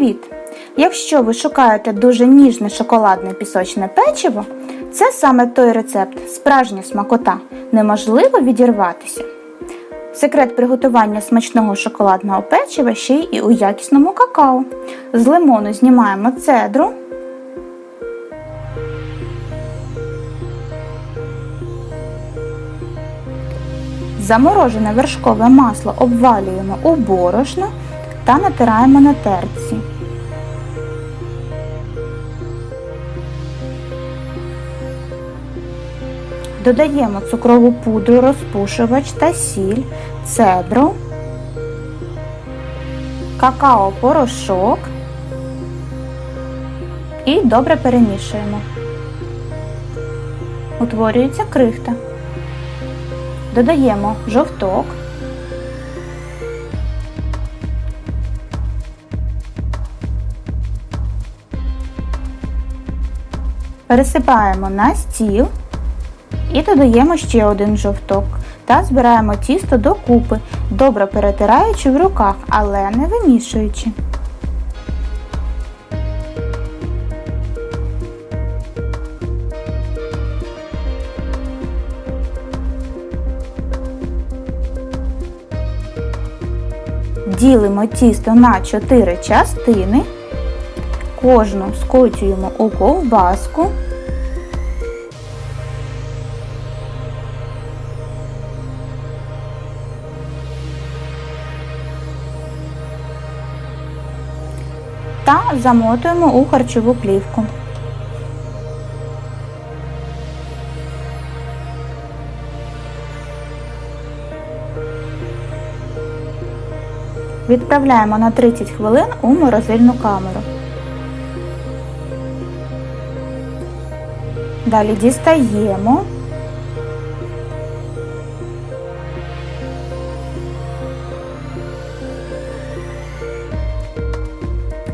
Привіт! Якщо ви шукаєте дуже ніжне шоколадне пісочне печиво, це саме той рецепт, справжня смакота, неможливо відірватися. Секрет приготування смачного шоколадного печива ще й у якісному какао. З лимону знімаємо цедру. Заморожене вершкове масло обвалюємо у борошно та натираємо на терці. Додаємо цукрову пудру, розпушувач та сіль, цедру, какао-порошок і добре перемішуємо. Утворюється крихта. Додаємо жовток. Пересипаємо на стіл і додаємо ще один жовток та збираємо тісто докупи, добре перетираючи в руках, але не вимішуючи. Ділимо тісто на 4 частини, кожну скочуємо у ковбаску. Та замотуємо у харчову плівку. Відправляємо на 30 хвилин у морозильну камеру. Далі дістаємо.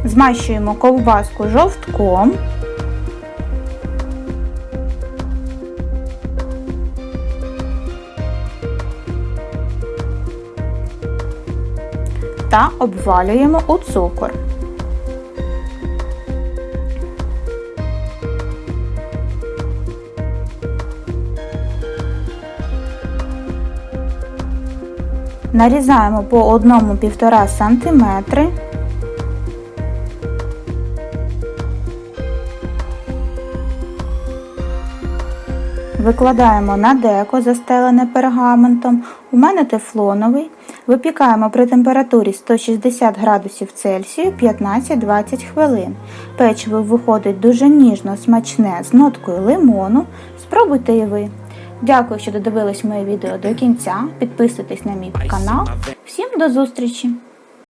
Змащуємо ковбаску жовтком. Та обвалюємо у цукор. Нарізаємо по 1-1,5 см. Викладаємо на деко, застелене пергаментом. У мене тефлоновий. Випікаємо при температурі 160 градусів Цельсію 15-20 хвилин. Печиво виходить дуже ніжно, смачне з ноткою лимону. Спробуйте і ви. Дякую, що додивились моє відео до кінця. Підписуйтесь на мій канал. Всім до зустрічі!